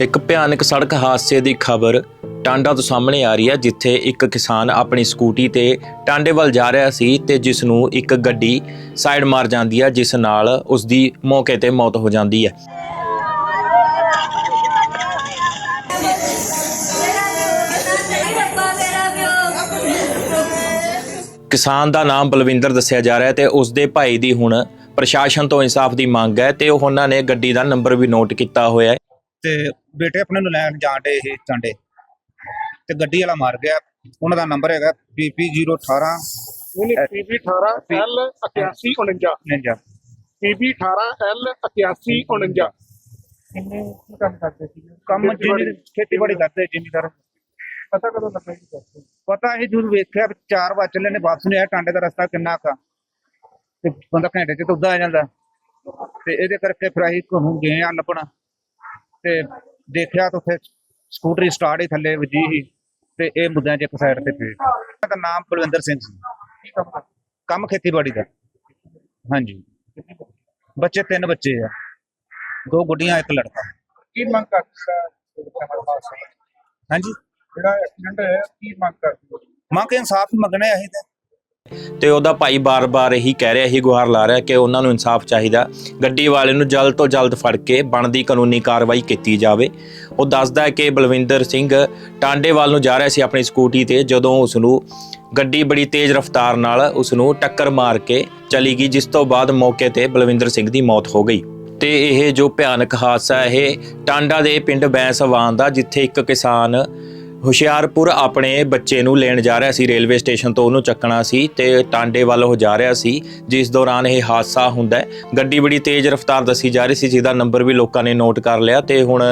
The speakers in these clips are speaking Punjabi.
ਇੱਕ ਭਿਆਨਕ ਸੜਕ ਹਾਦਸੇ ਦੀ ਖਬਰ ਟਾਂਡਾ ਤੋਂ ਸਾਹਮਣੇ ਆ ਰਹੀ ਹੈ, ਜਿੱਥੇ ਇੱਕ ਕਿਸਾਨ ਆਪਣੀ ਸਕੂਟੀ ਤੇ ਟਾਂਡੇ ਵੱਲ ਜਾ ਰਿਹਾ ਸੀ ਤੇ ਜਿਸ ਨੂੰ ਇੱਕ ਗੱਡੀ ਸਾਈਡ ਮਾਰ ਜਾਂਦੀ ਹੈ, ਜਿਸ ਨਾਲ ਉਸ ਦੀ ਮੌਕੇ ਤੇ ਮੌਤ ਹੋ ਜਾਂਦੀ ਹੈ। ਕਿਸਾਨ ਦਾ ਨਾਮ ਬਲਵਿੰਦਰ ਦੱਸਿਆ ਜਾ ਰਿਹਾ ਹੈ ਤੇ ਉਸ ਦੇ ਭਾਈ ਦੀ ਹੁਣ ਪ੍ਰਸ਼ਾਸਨ ਤੋਂ ਇਨਸਾਫ ਦੀ ਮੰਗ ਹੈ ਤੇ ਉਹਨਾਂ ਨੇ ਗੱਡੀ ਦਾ ਨੰਬਰ ਵੀ ਨੋਟ ਕੀਤਾ ਹੋਇਆ ਹੈ। ਤੇ ਬੇਟੇ ਆਪਣੇ ਨੂੰ ਲੈਣ ਜਾਣ ਡੇ ਇਹ ਚਾਂਡੇ। ਤੇ ਗੱਡੀ ਵਾਲਾ ਮਾਰ ਗਿਆ। ਉਹਨਾਂ ਦਾ ਨੰਬਰ ਹੈਗਾ PP018 ਉਹਨੇ PB 18 L 8149 99 PB 18 L 8149 ਕਿੰਨੇ ਕੀ ਕੰਮ ਕਰਦੇ ਸੀ ਕੰਮ ਜਿੰਨੀ ਖੇਤੀਬਾੜੀ ਕਰਦੇ ਜ਼ਿਮੀਦਾਰ ਪਤਾ ਕਦੋਂ ਲੱਗਾ ਜੀ ਤੁਹਾਨੂੰ? ਪਤਾ ਇਹ ਜੂਰ ਵੇਖਿਆ ਵੀ 4 ਵਜੇ ਚੱਲੇ ਨੇ ਵਾਪਸ ਨਹੀਂ ਆਇਆ ਟਾਂਡੇ ਦਾ ਰਸਤਾ ਕਿੰਨਾ ਕਾ ਤੇ ਬੰਦਾ ਘੰਟੇ ਚ ਤਾਂ ਉੱਦਾਂ ਆ ਜਾਂਦਾ। ਤੇ ਇਹਦੇ ਕਰਕੇ ਫਿਰ ਅਸੀਂ ਘੁੰਮ ਗਏ ਆ ਲੱਭਣ ਤੇ ਦੇਖਿਆ ਤਾਂ ਉੱਥੇ ਸਕੂਟਰੀ ਸਟਾਰਟ ਹੀ ਥੱਲੇ ਵੱਜੀ ਸੀ ਤੇ ਇਹ ਮੁੱਦਿਆਂ 'ਚ ਇੱਕ ਸਾਈਡ ਤੇ ਪਈ ਦਾ ਨਾਮ ਬਲਵਿੰਦਰ ਸਿੰਘ ਸੀ। ਕੰਮ ਖੇਤੀਬਾੜੀ ਦਾ। ਹਾਂਜੀ। ਬੱਚੇ ਤਿੰਨ ਬੱਚੇ ਆ। ਦੋ ਗੁੱਡੀਆਂ ਇੱਕ ਲੜਕਾ। ਕੀ ਮੰਗ ਕਰਦੇ ਹਾਂਜੀ। ਜਿਹੜਾ ਐਕਸੀਡੈਂਟ ਹੋਇਆ ਕੀ ਮੰਗ ਕਰਦੇ ਹੋ? ਮੰਗ ਇਨਸਾਫ ਹੀ ਮੰਗਣੇ ਅਸੀਂ ਤੇ। ਤੇ ਉਹਦਾ ਭਾਈ ਬਾਰ-ਬਾਰ ਇਹੀ ਕਹਿ ਰਿਹਾ, ਇਹੀ ਗੁਹਾਰ ਲਾ ਰਿਹਾ ਕਿ ਉਹਨਾਂ ਨੂੰ ਇਨਸਾਫ ਚਾਹੀਦਾ। ਗੱਡੀ ਵਾਲੇ ਨੂੰ ਜਲਦ ਤੋਂ ਜਲਦ ਫੜ ਕੇ ਬਣਦੀ ਕਾਨੂੰਨੀ ਕਾਰਵਾਈ ਕੀਤੀ ਜਾਵੇ। ਉਹ ਦੱਸਦਾ ਹੈ ਕਿ ਬਲਵਿੰਦਰ ਸਿੰਘ ਟਾਂਡੇ ਵੱਲ ਨੂੰ ਜਾ ਰਿਹਾ ਸੀ ਆਪਣੀ ਸਕੂਟੀ ਤੇ, ਜਦੋਂ ਉਸ ਨੂੰ ਗੱਡੀ ਬੜੀ ਤੇਜ਼ ਰਫ਼ਤਾਰ ਨਾਲ ਉਸ ਨੂੰ ਟੱਕਰ ਮਾਰ ਕੇ ਚਲੀ ਗਈ, ਜਿਸ ਤੋਂ ਬਾਅਦ ਮੌਕੇ ਤੇ ਬਲਵਿੰਦਰ ਸਿੰਘ ਦੀ ਮੌਤ ਹੋ ਗਈ। ਤੇ ਇਹ ਜੋ ਭਿਆਨਕ ਹਾਦਸਾ ਇਹ ਟਾਂਡਾ ਦੇ ਪਿੰਡ ਬੈਂਸਵਾਨ ਦਾ, ਜਿੱਥੇ ਇੱਕ ਕਿਸਾਨ ਹੁਸ਼ਿਆਰਪੁਰ ਆਪਣੇ ਬੱਚੇ ਨੂੰ ਲੈਣ ਜਾ ਰਿਹਾ ਸੀ, ਰੇਲਵੇ ਸਟੇਸ਼ਨ ਤੋਂ ਉਹਨੂੰ ਚੱਕਣਾ ਸੀ ਤੇ ਟਾਂਡੇ ਵੱਲ ਉਹ ਜਾ ਰਿਹਾ ਸੀ, ਜਿਸ ਦੌਰਾਨ ਇਹ ਹਾਦਸਾ ਹੁੰਦਾ ਹੈ। ਗੱਡੀ ਬੜੀ ਤੇਜ਼ ਰਫ਼ਤਾਰ ਦੱਸੀ ਜਾ ਰਹੀ ਸੀ, ਜਿਹਦਾ ਨੰਬਰ ਵੀ ਲੋਕਾਂ ਨੇ ਨੋਟ ਕਰ ਲਿਆ ਤੇ ਹੁਣ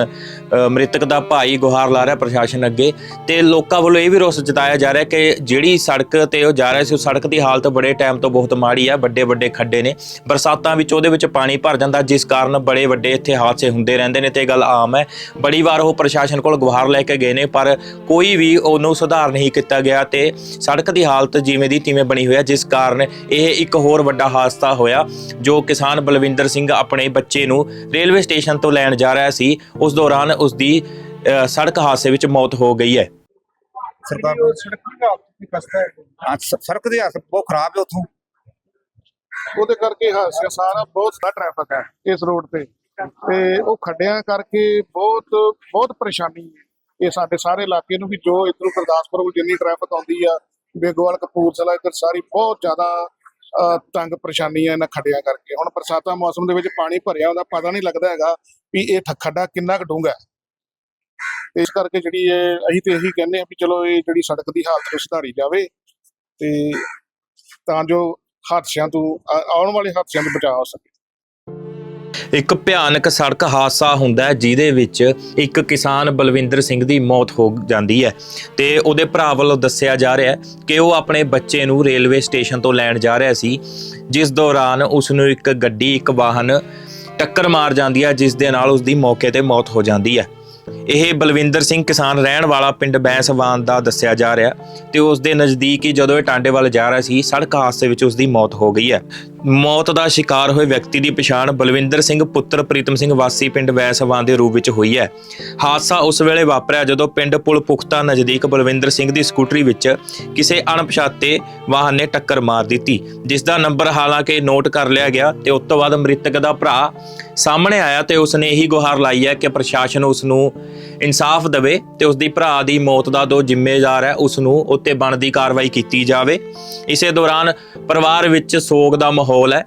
ਮ੍ਰਿਤਕ ਦਾ ਭਾਈ ਗੁਹਾਰ ਲਾ ਰਿਹਾ ਪ੍ਰਸ਼ਾਸਨ ਅੱਗੇ ਤੇ ਲੋਕਾਂ ਵੱਲੋਂ ਇਹ ਵੀ ਰੋਸ ਜਤਾਇਆ ਜਾ ਰਿਹਾ ਕਿ ਜਿਹੜੀ ਸੜਕ ਤੇ ਉਹ ਜਾ ਰਿਹਾ ਸੀ, ਉਹ ਸੜਕ ਦੀ ਹਾਲਤ ਬੜੇ ਟਾਈਮ ਤੋਂ ਬਹੁਤ ਮਾੜੀ ਆ ਵੱਡੇ ਵੱਡੇ ਖੱਡੇ ਨੇ, ਬਰਸਾਤਾਂ ਵਿੱਚ ਉਹਦੇ ਵਿੱਚ ਪਾਣੀ ਭਰ ਜਾਂਦਾ, ਜਿਸ ਕਾਰਨ ਬੜੇ ਵੱਡੇ ਇੱਥੇ ਹਾਦਸੇ ਹੁੰਦੇ ਰਹਿੰਦੇ ਨੇ ਤੇ ਇਹ ਗੱਲ ਆਮ ਹੈ। ਬੜੀ ਵਾਰ ਉਹ ਪ੍ਰਸ਼ਾਸਨ ਕੋਲ ਗੁਹਾਰ ਲੈ ਕੇ ਗਏ ਨੇ, ਪਰ ਕੋਈ ਵੀ ਉਹਨੂੰ ਸੁਧਾਰ ਨਹੀਂ ਕੀਤਾ ਗਿਆ ਤੇ ਸੜਕ ਦੀ ਹਾਲਤ ਜਿਵੇਂ ਦੀ ਤਿਵੇਂ ਬਣੀ ਹੋਈ ਹੈ ਜਿਸ ਕਾਰਨ ਇਹ ਇੱਕ ਹੋਰ ਵੱਡਾ ਹਾਦਸਾ ਹੋਇਆ ਜੋ ਕਿਸਾਨ ਬਲਵਿੰਦਰ ਸਿੰਘ ਆਪਣੇ ਬੱਚੇ ਨੂੰ ਰੇਲਵੇ ਸਟੇਸ਼ਨ ਤੋਂ ਲੈਣ ਜਾ ਰਿਹਾ ਸੀ। ਉਸ ਦੌਰਾਨ ਉਸ ਦੀ ਸੜਕ ਹਾਦਸੇ ਵਿੱਚ ਮੌਤ ਹੋ ਗਈ ਹੈ। ਸਰਕਾਰ ਸੜਕ ਦੀ ਹਾਲਤ ਦੀ ਕਸਤਾ ਹੈ? ਹਾਂ, ਸ- ਸੜਕ ਦੀ ਹਾਲਤ ਬਹੁਤ ਖਰਾਬ ਹੈ ਉੱਥੋਂ। ਉਹਦੇ ਕਰਕੇ ਹਾਦਸਾ ਸਾਰਾ ਬਹੁਤ ਸਾਰਾ ਟ੍ਰੈਫਿਕ ਹੈ ਇਸ ਰੋਡ ਤੇ। ਤੇ ਉਹ ਖੱਡਿਆਂ ਕਰਕੇ ਬਹੁਤ ਬਹੁਤ ਪਰੇਸ਼ਾਨੀ ਹੈ। ਇਹ ਸਾਡੇ ਸਾਰੇ ਇਲਾਕੇ ਨੂੰ ਵੀ ਜੋ ਇਧਰੋਂ ਗੁਰਦਾਸਪੁਰ ਨੂੰ ਜਿੰਨੀ ਟ੍ਰੈਫਿਕ ਆਉਂਦੀ ਆ ਬੇਗੋਵਾਲ ਕਪੂਰਥਲਾ ਇੱਧਰ ਸਾਰੀ ਬਹੁਤ ਜ਼ਿਆਦਾ ਅਹ, ਤੰਗ ਪਰੇਸ਼ਾਨੀ ਹੈ ਇਹਨਾਂ ਖੱਡਿਆਂ ਕਰਕੇ। ਹੁਣ ਬਰਸਾਤਾਂ ਮੌਸਮ ਦੇ ਵਿੱਚ ਪਾਣੀ ਭਰਿਆ ਹੁੰਦਾ ਪਤਾ ਨਹੀਂ ਲੱਗਦਾ ਹੈਗਾ ਵੀ ਇਹ ਖੱਡਾ ਕਿੰਨਾ ਕੁ ਡੂੰਘਾ ਇਸ ਕਰਕੇ ਜਿਹੜੀ ਇਹ ਅਸੀਂ ਤੇ ਇਹੀ ਕਹਿੰਦੇ ਆ ਵੀ ਚਲੋ ਇਹ ਜਿਹੜੀ ਸੜਕ ਦੀ ਹਾਲਤ ਨੂੰ ਸੁਧਾਰੀ ਜਾਵੇ ਤੇ ਤਾਂ ਜੋ ਹਾਦਸਿਆਂ ਤੋਂ ਆ- ਆਉਣ ਵਾਲੇ ਹਾਦਸਿਆਂ ਤੋਂ ਬਚਾਅ ਹੋ ਸਕੇ। ਇੱਕ ਭਿਆਨਕ ਸੜਕ ਹਾਦਸਾ ਹੁੰਦਾ ਹੈ, ਜਿਹਦੇ ਵਿੱਚ ਇੱਕ ਕਿਸਾਨ ਬਲਵਿੰਦਰ ਸਿੰਘ ਦੀ ਮੌਤ ਹੋ ਜਾਂਦੀ ਹੈ। ਤੇ ਉਹਦੇ ਭਰਾ ਵੱਲੋਂ ਦੱਸਿਆ ਜਾ ਰਿਹਾ ਹੈ ਕਿ ਉਹ ਆਪਣੇ ਬੱਚੇ ਨੂੰ ਰੇਲਵੇ ਸਟੇਸ਼ਨ ਤੋਂ ਲੈਣ ਜਾ ਰਿਹਾ ਸੀ। ਜਿਸ ਦੌਰਾਨ ਉਸ ਨੂੰ ਇੱਕ ਗੱਡੀ, ਇੱਕ ਵਾਹਨ ਟੱਕਰ ਮਾਰ ਜਾਂਦੀ ਹੈ, ਜਿਸ ਦੇ ਨਾਲ ਉਸ ਦੀ ਮੌਕੇ ਤੇ ਮੌਤ ਹੋ ਜਾਂਦੀ ਹੈ। ਇਹ ਬਲਵਿੰਦਰ ਸਿੰਘ ਕਿਸਾਨ ਰਹਿਣ ਵਾਲਾ ਪਿੰਡ ਬੈਂਸਵਾਨ ਦਾ ਦੱਸਿਆ ਜਾ ਰਿਹਾ ਤੇ ਉਸ ਦੇ ਨਜ਼ਦੀਕ ਹੀ ਜਦੋਂ ਇਹ ਟਾਂਡੇ ਵੱਲ ਜਾ ਰਿਹਾ ਸੀ, ਸੜਕ ਹਾਦਸੇ ਵਿੱਚ ਉਸ ਦੀ ਮੌਤ ਹੋ ਗਈ ਹੈ। ਮੌਤ ਦਾ ਸ਼ਿਕਾਰ ਹੋਏ ਵਿਅਕਤੀ ਦੀ ਪਛਾਣ ਬਲਵਿੰਦਰ ਸਿੰਘ ਪੁੱਤਰ ਪ੍ਰੀਤਮ ਸਿੰਘ ਵਾਸੀ ਪਿੰਡ ਬੈਂਸਵਾਨ ਦੇ ਰੂਪ ਵਿੱਚ ਹੋਈ ਹੈ। ਹਾਦਸਾ ਉਸ ਵੇਲੇ ਵਾਪਰਿਆ ਜਦੋਂ ਪਿੰਡ ਪੁਲ ਪੁਖਤਾ ਨਜ਼ਦੀਕ ਬਲਵਿੰਦਰ ਸਿੰਘ ਦੀ ਸਕੂਟਰੀ ਵਿੱਚ ਕਿਸੇ ਅਣਪਛਾਤੇ ਵਾਹਨ ਨੇ ਟੱਕਰ ਮਾਰ ਦਿੱਤੀ, ਜਿਸ ਦਾ ਨੰਬਰ ਹਾਲਾਂਕਿ ਨੋਟ ਕਰ ਲਿਆ ਗਿਆ ਤੇ ਉਸ ਤੋਂ ਬਾਅਦ ਮ੍ਰਿਤਕ ਦਾ ਭਰਾ ਸਾਹਮਣੇ ਆਇਆ ਤੇ ਉਸ ਨੇ ਇਹੀ ਗੁਹਾਰ ਲਾਈ ਹੈ ਕਿ ਪ੍ਰਸ਼ਾਸਨ ਉਸ ਨੂੰ ਇਨਸਾਫ ਦੇਵੇ ਤੇ ਉਸ ਦੀ ਭਰਾ ਦੀ ਮੌਤ ਦਾ ਜੋ ਜ਼ਿੰਮੇਵਾਰ ਹੈ ਉਸ ਨੂੰ ਉੱਤੇ ਬਣਦੀ ਕਾਰਵਾਈ ਕੀਤੀ ਜਾਵੇ। ਇਸੇ ਦੌਰਾਨ ਪਰਿਵਾਰ ਵਿੱਚ ਸੋਗ ਦਾ ਮਾਹੌਲ ਹੈ।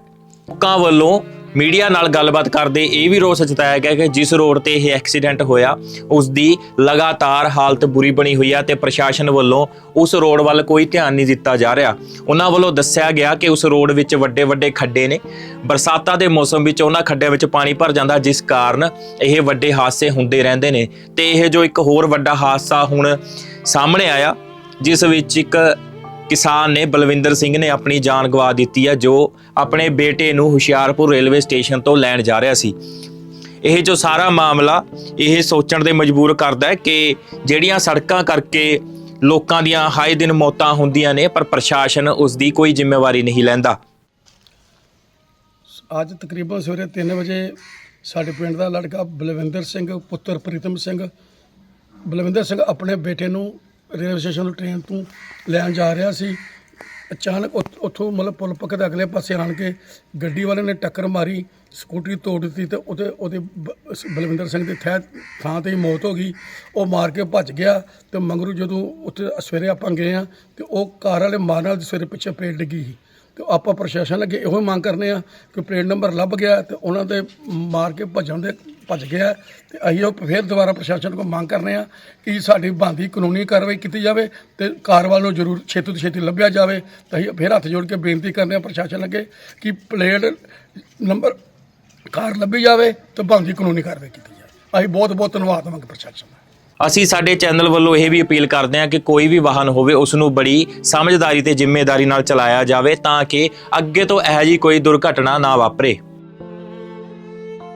ਲੋਕਾਂ ਵੱਲੋਂ ਮੀਡੀਆ ਨਾਲ ਗੱਲਬਾਤ ਕਰਦੇ ਇਹ ਵੀ ਰੋਸ ਜਤਾਇਆ ਗਿਆ ਕਿ ਜਿਸ ਰੋਡ ਤੇ ਇਹ ਐਕਸੀਡੈਂਟ ਹੋਇਆ ਉਸ ਦੀ ਲਗਾਤਾਰ ਹਾਲਤ ਬੁਰੀ ਬਣੀ ਹੋਈ ਹੈ ਤੇ ਪ੍ਰਸ਼ਾਸਨ ਵੱਲੋਂ ਉਸ ਰੋਡ ਵੱਲ ਕੋਈ ਧਿਆਨ ਨਹੀਂ ਦਿੱਤਾ ਜਾ ਰਿਹਾ। ਉਹਨਾਂ ਵੱਲੋਂ ਦੱਸਿਆ ਗਿਆ ਕਿ ਉਸ ਰੋਡ ਵਿੱਚ ਵੱਡੇ ਵੱਡੇ ਖੱਡੇ ਨੇ। ਬਰਸਾਤਾਂ ਦੇ ਮੌਸਮ ਵਿੱਚ ਉਹਨਾਂ ਖੱਡਿਆਂ ਵਿੱਚ ਪਾਣੀ ਭਰ ਜਾਂਦਾ, ਜਿਸ ਕਾਰਨ ਇਹ ਵੱਡੇ ਹਾਦਸੇ ਹੁੰਦੇ ਰਹਿੰਦੇ ਨੇ। ਤੇ ਇਹ ਜੋ ਇੱਕ ਹੋਰ ਵੱਡਾ ਹਾਦਸਾ ਹੁਣ ਸਾਹਮਣੇ ਆਇਆ, ਜਿਸ ਵਿੱਚ ਇੱਕ ਕਿਸਾਨ ਨੇ ਬਲਵਿੰਦਰ ਸਿੰਘ ਨੇ ਆਪਣੀ ਜਾਨ ਗਵਾ ਦਿੱਤੀ ਹੈ, ਜੋ ਆਪਣੇ ਬੇਟੇ ਨੂੰ ਹੁਸ਼ਿਆਰਪੁਰ ਰੇਲਵੇ ਸਟੇਸ਼ਨ ਤੋਂ ਲੈਣ ਜਾ ਰਿਹਾ ਸੀ। ਇਹ ਜੋ ਸਾਰਾ ਮਾਮਲਾ, ਇਹ ਸੋਚਣ ਦੇ ਮਜਬੂਰ ਕਰਦਾ ਹੈ ਕਿ ਜਿਹੜੀਆਂ ਸੜਕਾਂ ਕਰਕੇ ਲੋਕਾਂ ਦੀਆਂ ਹਾਏ ਦਿਨ ਮੌਤਾਂ ਹੁੰਦੀਆਂ ਨੇ, ਪਰ ਪ੍ਰਸ਼ਾਸਨ ਉਸ ਦੀ ਕੋਈ ਜ਼ਿੰਮੇਵਾਰੀ ਨਹੀਂ ਲੈਂਦਾ। ਅੱਜ ਤਕਰੀਬਨ ਸਵੇਰੇ 3 ਵਜੇ ਸਾਡੇ ਪਿੰਡ ਦਾ ਲੜਕਾ ਬਲਵਿੰਦਰ ਸਿੰਘ, ਪੁੱਤਰ ਪ੍ਰੀਤਮ ਸਿੰਘ, ਬਲਵਿੰਦਰ ਸਿੰਘ ਆਪਣੇ ਬੇਟੇ ਨੂੰ ਰੇਲਵੇ ਸਟੇਸ਼ਨ ਤੋਂ ਟ੍ਰੇਨ ਤੋਂ ਲੈਣ ਜਾ ਰਿਹਾ ਸੀ। ਅਚਾਨਕ ਉੱਥ- ਉੱਥੋਂ ਮਤਲਬ ਪੁਲ ਪੱਕ ਦੇ ਅਗਲੇ ਪਾਸੇ ਆਣ ਕੇ ਗੱਡੀ ਵਾਲੇ ਨੇ ਟੱਕਰ ਮਾਰੀ, ਸਕੂਟਰੀ ਤੋੜ ਦਿੱਤੀ ਤੇ ਉਹਦੇ ਉਹਦੇ ਬ- ਸ- ਬਲਵਿੰਦਰ ਸਿੰਘ ਦੀ ਥੈ, ਥਾਂ ਤੇ ਹੀ ਮੌਤ ਹੋ ਗਈ। ਉਹ ਮਾਰ ਕੇ ਭੱਜ ਗਿਆ ਤੇ ਮੰਗਰੂ ਜਦੋਂ ਉੱਥੇ ਸਵੇਰੇ ਆਪਾਂ ਗਏ ਆ ਤੇ ਉਹ ਕਾਰ ਵਾਲੇ ਮਾਰਨ ਨਾਲ ਸਵੇਰੇ ਪਿੱਛੇ ਪਲੇਟ ਡਿੱਗੀ ਸੀ। ਤੇ ਆਪਾਂ ਪ੍ਰਸ਼ਾਸਨ ਅੱਗੇ ਇਹੋ ਹੀ ਮੰਗ ਕਰਨੇ ਆ ਕਿ ਪਲੇਟ ਨੰਬਰ ਲੱਭ ਗਿਆ ਤੇ ਉਹਨਾਂ ਦੇ ਮਾਰ ਕੇ ਭੱਜਣ ਦੇ ਭੱਜ ਗਿਆ ਤੇ ਅਸੀਂ ਉਹ ਫਿਰ ਦੁਬਾਰਾ ਪ੍ਰਸ਼ਾਸਨ ਕੋਲ ਮੰਗ ਕਰਨੇ ਆ ਕਿ ਸਾਡੀ ਬੰਦੀ ਕਾਨੂੰਨੀ ਕਾਰਵਾਈ ਕੀਤੀ ਜਾਵੇ ਤੇ ਕਾਰਵਾਈ ਨੂੰ ਜ਼ਰੂਰ ਛੇਤੀ ਤੋਂ ਛੇਤੀ ਲੱਭਿਆ ਜਾਵੇ। ਤਾਂ ਅਸੀਂ ਫਿਰ ਹੱਥ ਜੋੜ ਕੇ ਬੇਨਤੀ ਕਰਨੇ ਆ ਪ੍ਰਸ਼ਾਸਨ ਅੱਗੇ ਕਿ ਪਲੇਟ ਨੰਬਰ ਕਾਰ ਲੱਭੀ ਜਾਵੇ ਤੇ ਬੰਦੀ ਕਾਨੂੰਨੀ ਕਾਰਵਾਈ ਕੀਤੀ ਜਾਵੇ। ਅਸੀਂ ਬਹੁਤ ਬਹੁਤ ਧੰਨਵਾਦ ਮੰਗ ਪ੍ਰਸ਼ਾਸਨ ਦਾ। ਅਸੀਂ ਸਾਡੇ ਚੈਨਲ ਵੱਲੋਂ ਇਹ ਵੀ ਅਪੀਲ ਕਰਦੇ ਹਾਂ ਕਿ ਕੋਈ ਵੀ ਵਾਹਨ ਹੋਵੇ, ਉਸ ਨੂੰ ਬੜੀ ਸਮਝਦਾਰੀ ਤੇ ਜ਼ਿੰਮੇਵਾਰੀ ਨਾਲ ਚਲਾਇਆ ਜਾਵੇ ਤਾਂ ਕਿ ਅੱਗੇ ਤੋਂ ਇਹੋ ਜਿਹੀ ਕੋਈ ਦੁਰਘਟਨਾ ਨਾ ਵਾਪਰੇ।